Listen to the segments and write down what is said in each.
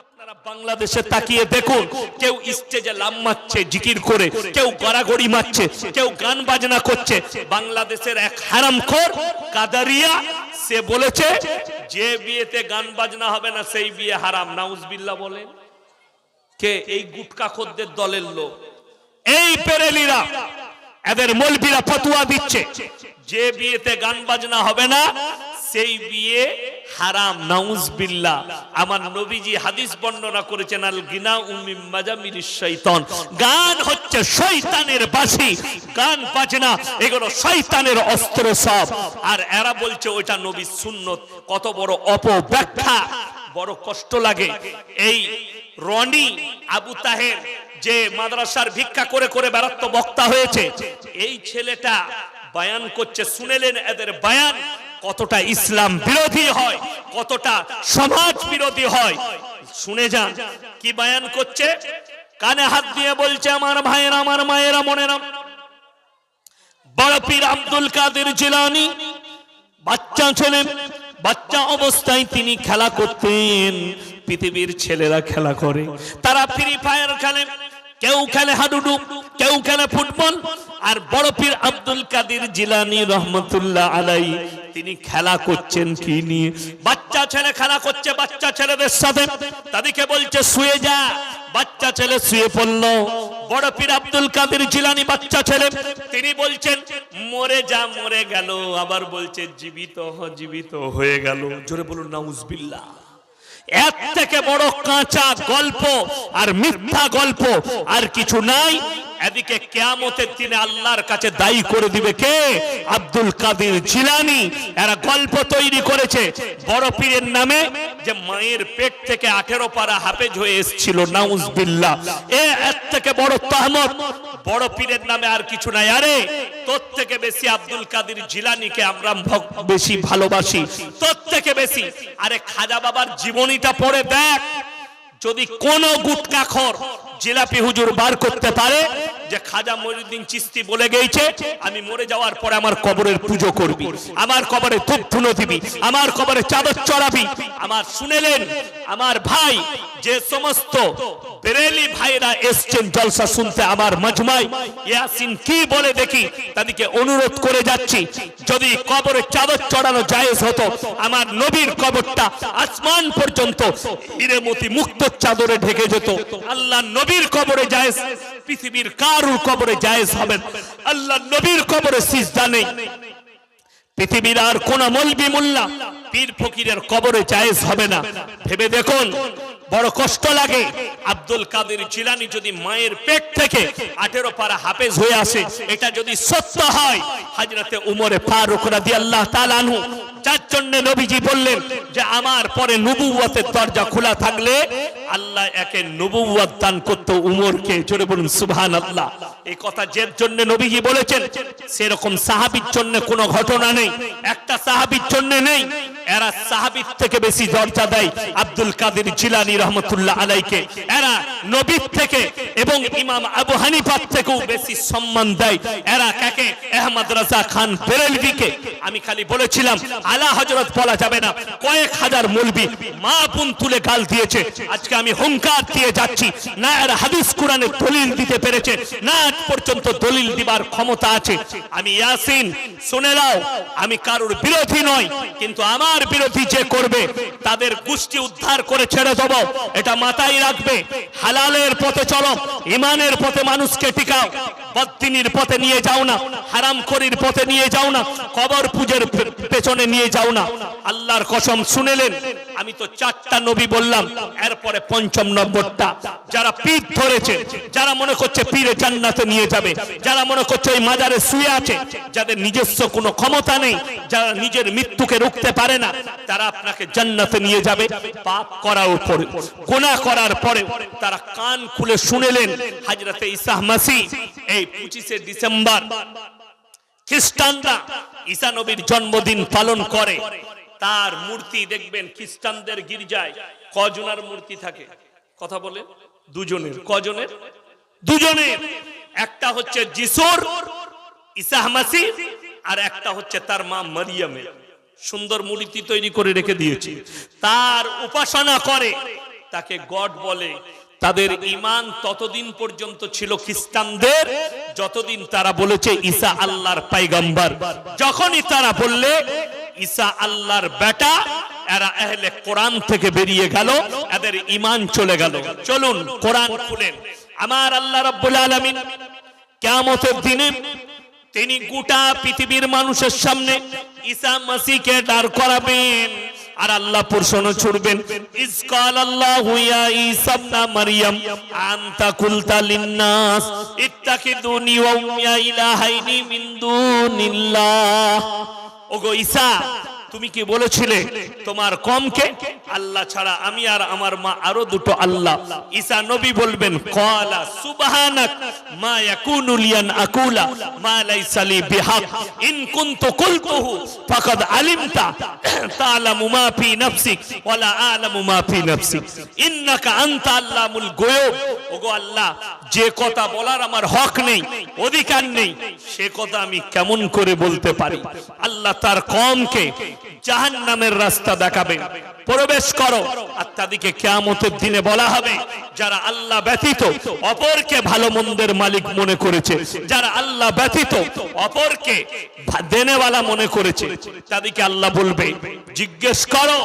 আপনারা বাংলাদেশে তাকিয়ে দেখুন, কেউ স্টেজে লাম মারছে, জিকির করে, কেউ গড়াগড়ি মারছে, কেউ গান বাজনা করছে। বাংলাদেশের এক হারামখোর, কাদারিয়া, সে বলেছে, যে বিয়েতে গান বাজনা হবে না, সেই বিয়ে হারাম। নাউজবিল্লাহ বলেন, কে এই গুটকা খদ্দের দলের লোক? এই পেরেলিরা, এদের মলবিরা ফতুয়া দিচ্ছে, যে বিয়েতে গান বাজনা হবে না, সেই বিয়ে হারাম, নাউজবিল্লাহ। আমার নবীজি হাদিস বর্ণনা করেছেন, আল গিনা উম্মি মাজামির শৈতান। গান হচ্ছে শয়তানের বাসি গান বাজনা এগুলো শয়তানের অস্ত্র সব আর এরা বলছে, ওইটা নবীর সুন্নত। কত বড় অপব্যাখ্যা, বড় কষ্ট লাগে। এই রনি আবু তাহের যে মাদ্রাসার ভিক্ষা করে করে বেড়াত্ম বক্তা হয়েছে, এই ছেলেটা বায়ান করছে। শুনেলেন এদের বায়ান কতটা ইসলাম বিরোধী হয়, কতটা সমাজ বিরোধী হয়। শুনে যান, কি বায়ান করছে? কানে হাত দিয়ে বলছে, আমার ভাইয়েরা, আমার মায়েরা মনেরা বড় পীর আব্দুল কাদের জিলানি, বাচ্চা ছেলে, বাচ্চা অবস্থায় তিনি খেলা করতেন, পৃথিবীর ছেলেরা খেলা করে। তারা ফ্রি ফায়ার খেলে। কেউ খেলে হাডুডু, কেউ খেলে ফুটবল। আর বড় পীর আব্দুল কাদের জিলানি রহমতুল্লাহ আলাই, তিনি খেলা করছেন কি নিয়ে? বাচ্চা ছেলে খেলা করছে, বাচ্চা ছেলেদের সাথে। তাদেরকে বলছে, শুয়ে যা। বাচ্চা ছেলে শুয়ে পড়ল। বড় পীর আব্দুল কাদের জিলানি বাচ্চা ছেলে, তিনি বলছেন, মরে যা, মরে গেল। আবার বলছে, জীবিত জীবিত হয়ে গেল। জোরে বলুন, নাউজবিল্লাহ। এর থেকে বড় কাঁচা গল্প আর মিথ্যা গল্প আর কিছু নাই। এদিকে কেয়ামতের দিনে আল্লাহর কাছে দায়ী করে দিবে কে? আব্দুল কাদের জিলানি। এরা গল্প তৈরি করেছে। বড় পীরের নামে যে মায়ের পেট থেকে আঠেরো পারা হাফেজ হয়ে এসেছিল, নাউজবিল্লাহ। এ, এর থেকে বড় তহমত। বড় পীরের নামে আর কিছু নাই। আরে, তোর থেকে বেশি আব্দুল কাদের জিলানিকে আমরা বেশি ভালোবাসি। তোর থেকে বেশি। আরে খাজা বাবার জীবনীটা পড়ে দেখ। যদি কোন গুটকাখর জিলাপি হুজুর বার করতে পারে যে খাজা মহিউদ্দিন চিস্তি বলে গেছে আমি মরে যাওয়ার পরে আমার কবরের পুজো করবি, আমার কবরে ধূপ ধুনো দিবি, আমার কবরে চাদর চড়াবি। আমার শুনেলেন, আমার ভাই, যে সমস্ত বেরেলি ভাইরা এসছেন জলসা শুনতে আমার মজমাই, ইয়াসিন কি বলে দেখি, তাদেরকে অনুরোধ করে যাচ্ছি, যদি কবরে চাদর চড়ানো জায়েজ হতো, আমার নবীর কবরটা আসমান পর্যন্ত হিরেমতি মুক্ত চাদরে ঢেকে যেত। আল্লাহ নবীর কবরে জায়েজ পৃথিবীর কারুর কবরে জায়েজ হবেন? আল্লাহ নবীর কবরে সিজদা নেই। পৃথিবীর আর কোন মলবি মোল্লা পীর ফকিরের কবরে জায়েজ হবে না। ভেবে দেখুন, বড় কষ্ট লাগে। আব্দুল কাদের জিলানি যদি মায়ের পেট থেকে আঠেরো পারা হাফেজ হয়ে আসে, এটা যদি সত্য হয়, হাজরাতে উমরে ফারুক রাদি আল্লাহ তালানহু যার জন্য নবীজি বললেন যে আমার পরে নবুয়াতের দরজা খোলা থাকলে আল্লাহ একে নবুয়াত দান করত উমরকে জোরে বলুন সুবহান আল্লাহ এই কথা যে জন্য নবীজি বলেছেন, সেরকম সাহাবির জন্য কোনো ঘটনা নেই। একটা সাহাবির জন্য নেই এরা সাহাবির থেকে বেশি দরজা দেয় আব্দুল কাদের জিলানি রহমতুল্লাহ আলাইকে। এরা নবীর থেকে এবং ইমাম আবু হানিফার থেকেও বেশি সম্মান দেয়। এরা কাকে? আহমদ রাজা খান বেরেলভিকে। আমি খালি বলেছিলাম, আলা হজরত বলা যাবে না। কয়েক হাজার মলবি মা বোন তুলে গাল দিয়েছে। আজকে আমি হুঙ্কার দিয়ে যাচ্ছি। না এরা হাদিস কোরআনে দলিল দিতে পেরেছে, না আজ পর্যন্ত দলিল দিবার ক্ষমতা আছে। আমি ইয়াসিন, শুনে নাও, আমি কারোর বিরোধী নয় কিন্তু আমার বিরোধী যে করবে, তাদের গোষ্ঠী উদ্ধার করে ছেড়ে দেব। এটা মাথায় রাখবে। হালালের পথে চলো ইমানের পথে মানুষকে টিকাও। বদ্দিনীর পথে নিয়ে যাও না হারাম করির পথে নিয়ে যাও না, কবর পূজের পেছনে নিয়ে যাও না। আল্লাহর কসম শুনেলেন, আমি তো চারটা নবী বললাম, এরপরে পঞ্চম নম্বরটা। যারা পীর ধরেছে, যারা মনে করছে পীরে জান্নাতে নিয়ে যাবে, যারা মনে করছে ওই মাজারে শুয়ে আছে, যাদের নিজস্ব কোনো ক্ষমতা নেই, যারা নিজের মৃত্যুকে রুখতে পারে না, তারা আপনাকে জান্নাতে নিয়ে যাবে, পাপ করার পরে গোনা করার পরে তারা কান খুলে শুনেলেন, হাজরতে ইসাহ মাসি, এই পঁচিশে ডিসেম্বর, খ্রিস্টানরা ঈসা নবীর জন্মদিন পালন করে। তার মূর্তি দেখবেন খ্রিস্টানদের গির্জায় কজনার মূর্তি থাকে? কথা বলে, দুজনের। কজনের? দুজনের। একটা হচ্ছে যিশুর ইসাহ মাসি আর একটা হচ্ছে তার মা মারিয়ামের। সুন্দর মূর্তি তৈরি করে রেখে দিয়েছে। তার উপাসনা করে, তাকে গড বলে তাদের ইমান ততদিন পর্যন্ত ছিল খ্রিস্টানদের, যতদিন তারা বলেছে ঈসা আল্লাহর পাইগাম্বার। যখনই তারা বললে, ঈসা আল্লাহর বেটা এরা আহলে কোরআন থেকে বেরিয়ে গেল, এদের ইমান চলে গেল। চলুন, কোরআন খুলেন। আমার আল্লাহ রাব্বুল আলামিন কিয়ামতের দিনে তিনি গোটা পৃথিবীর মানুষের সামনে ঈসা মাসিকে দাঁড় করাবেন। আর আল্লাহ প্রশ্ন ছুড়বেন ইসকাল আল্লাহ ইয়া ইসা ইবনা মারইয়াম আনতা কুলতা লিন্নাস ইত্তাকিদুনি ওয়া উম্মিয়া ইলাহাইনি মিন দুনিল্লাহ। ওগো ঈসা, তুমি কি বলেছিলে, তোমার কমকে আল্লাহ ছাড়া আমি আর আমার মা আরও দুটো আল্লাহ। ঈসা নবী বলবেন, ক্বালা সুবহানাক মা ইয়াকুনু লিয়ান আকুলা, মা লাইসা লি বিহাক। ইন কুনতু কুলতুহু ফাকাদ আলিমতা তা'লামু মা ফি নাফসিক ওয়া লা আ'লামু মা ফি নাফসিক। ইন্নাকা আনতা আল্লামুল গুয়ুব। ওগো আল্লাহ, যে কথা বলার আমার হক নেই, অধিকার নেই, সে কথা আমি কেমন করে বলতে পারি? আল্লাহ তার কমকে জাহান্নামের রাস্তা দেখাবেন প্রবেশ করো। আর তাদেরকে কেয়ামতের দিনে বলা হবে, যারা আল্লাহ ব্যতীত অপরকে ভালো মন্দের মালিক মনে করেছে, যারা আল্লাহ ব্যতীত অপরকে দেনেওয়ালা মনে করেছে, তাদেরকে আল্লাহ বলবে, জিজ্ঞেস করো,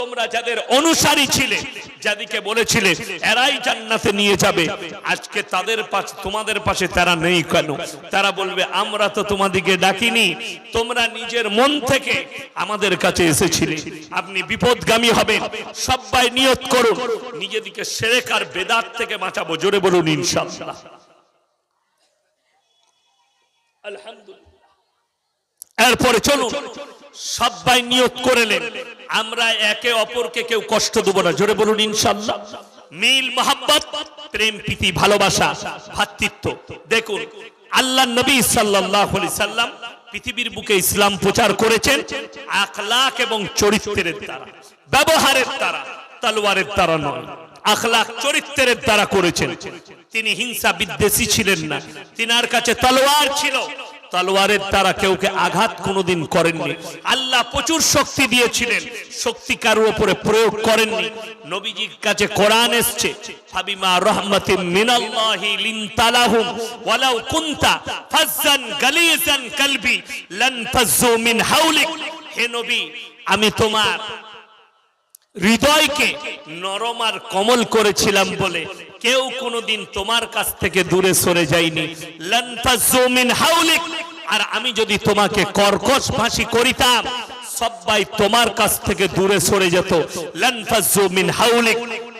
তোমরা যাদের অনুসারী ছিলে যাদেরকে বলেছিলে, এরাই জান্নাতে নিয়ে যাবে। আজকে তাদের পাশে, তোমাদের পাশে তারা নেই কেন? তারা বলবে, আমরা তো তোমাদিকে ডাকিনি, তোমরা নিজের মন থেকে আমাদের কাছে এসেছিলে। আপনি বিপদগামী হবেন সবাই নিয়ত করুন। নিজেদিকে সেরেক আর বেদাত থেকে বাঁচাবো, জোরে বলুন, ইনশাআল্লাহ। আলহামদুলিল্লাহ। এরপরে চলুন। সবাই নিয়ত করেলেন। আমরা একে অপরকে কেউ কষ্ট দেবো না। জোরে বলুন, ইনশাল্লাহ। মিল মোহাম্মত প্রেম, প্রীতি, ভালোবাসা, ভাতৃত্ব। দেখুন আল্লাহ নবী আলাইহি সাল্লাম পৃথিবীর বুকে ইসলাম প্রচার করেছেন। আখলাক এবং চরিত্রের দ্বারা, ব্যবহারের দ্বারা, তলোয়ারের দ্বারা নয়। আখলাক, চরিত্রের দ্বারা করেছেন। তিনি হিংসা বিদ্বেষী ছিলেন না। তিনার কাছে তলোয়ার ছিল। তলোয়ারের দ্বারা কেউকে আঘাত কোনোদিন করেননি। আল্লাহ প্রচুর শক্তি দিয়েছিলেন। শক্তি কারোর উপরে প্রয়োগ করেননি। নবীজির কাছে কোরআন এসছে, ফাবিমা রহমাতিন মিনাল্লাহি লিনতালাহুম ওয়ালাউ কুনতা ফাজ্জান গালিজান কলবি লান ফাজ্জু মিন হাওলিক। হে নবী, আমি তোমার হৃদয়কে নরম আর কমল করেছিলাম বলে কেউ কোনোদিন তোমার কাছ থেকে দূরে সরে যায়নি। লান তাজ্জু মিন হাউলিক আর আমি যদি তোমাকে কর্কশ ফাঁসি করিতাম সবাই তোমার কাছ থেকে দূরে সরে যেত।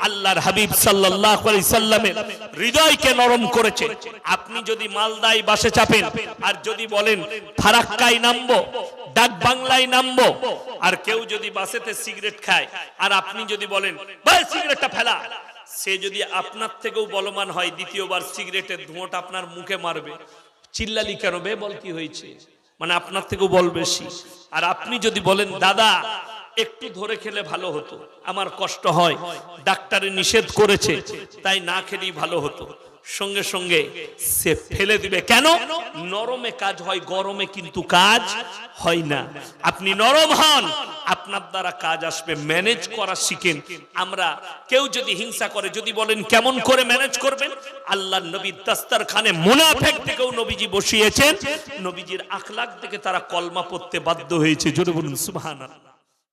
আল্লাহর হাবিব আলাইহি সাল্লামের হৃদয়কে নরম করেছে। আপনি যদি মালদায় বাসে চাপেন, আর যদি বলেন, ফারাক্কায় নামবো, ডাক বাংলায় নামবো, আর কেউ যদি বাসেতে সিগারেট খায়, আর আপনি যদি বলেন সিগারেটটা ফেলা। সে যদি আপনার থেকেও বলমান হয়, দ্বিতীয়বার সিগারেটের ধোঁয়াটা আপনার মুখে মারবে। চিল্লালি কেন বে? বল কি হয়েছে? মানে আপনার থেকেও বল বেশি। আর আপনি যদি বলেন, দাদা, একটু ধরে খেলে ভালো হতো। আমার কষ্ট হয়। ডাক্তারে নিষেধ করেছে। তাই না খেলেই ভালো হতো। সঙ্গে সঙ্গে সে ফেলে দিবে। কেন? নরমে কাজ হয়, গরমে কিন্তু কাজ হয় না। আপনি নরম হন। আপনার দ্বারা কাজ আসবে ম্যানেজ করা শিখেন। আমরা কেউ যদি হিংসা করে, যদি বলেন কেমন করে ম্যানেজ করবেন আল্লাহ নবী দাস্তার খানে মুনাফেক থেকেও নবীজি বসিয়েছেন। নবীজির আখলাখ থেকে তারা কলমা পড়তে বাধ্য হয়েছে। যদি বলুন, সুবহানাল্লাহ।